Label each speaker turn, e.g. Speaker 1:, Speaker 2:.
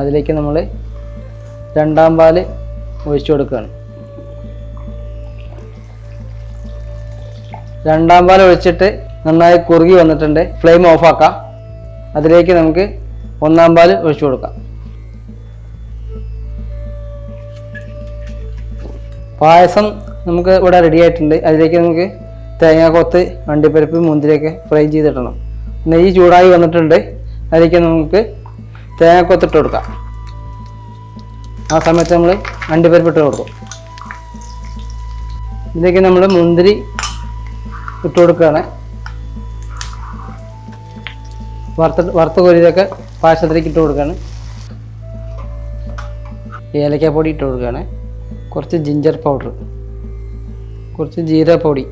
Speaker 1: അതിലേക്ക് നമ്മൾ രണ്ടാം പാൽ ഒഴിച്ചു കൊടുക്കുകയാണ്. രണ്ടാം പാൽ ഒഴിച്ചിട്ട് നന്നായി കുറുകി വന്നിട്ടുണ്ട്. ഫ്ലെയിം ഓഫാക്കാം അതിലേക്ക് നമുക്ക് ഒന്നാം പാൽ ഒഴിച്ചു കൊടുക്കാം. പായസം നമുക്ക് ഇവിടെ റെഡി ആയിട്ടുണ്ട്. അതിലേക്ക് നമുക്ക് തേങ്ങാക്കൊത്ത് അണ്ടിപ്പരിപ്പ് മുന്തിരിയൊക്കെ ഫ്രൈ ചെയ്തിടണം. നെയ്യ് ചൂടായി വന്നിട്ടുണ്ട്. അതിലേക്ക് നമുക്ക് തേങ്ങാക്കൊത്ത് കൊത്തിട്ട് കൊടുക്കാം. ആ സമയത്ത് നമ്മൾ അണ്ടിപ്പരിപ്പിട്ട് കൊടുക്കും. ഇതിലേക്ക് നമ്മൾ മുന്തിരി ഇട്ട് കൊടുക്കുകയാണ്. വറുത്ത വറുത്ത കോരിയൊക്കെ പാശത്തിലേക്ക് ഇട്ട് കൊടുക്കുകയാണ്. ഏലക്കാപ്പൊടി ഇട്ട് കൊടുക്കുകയാണ്. കുറച്ച് ജിഞ്ചർ പൗഡർ കുറച്ച് ജീര പൊടി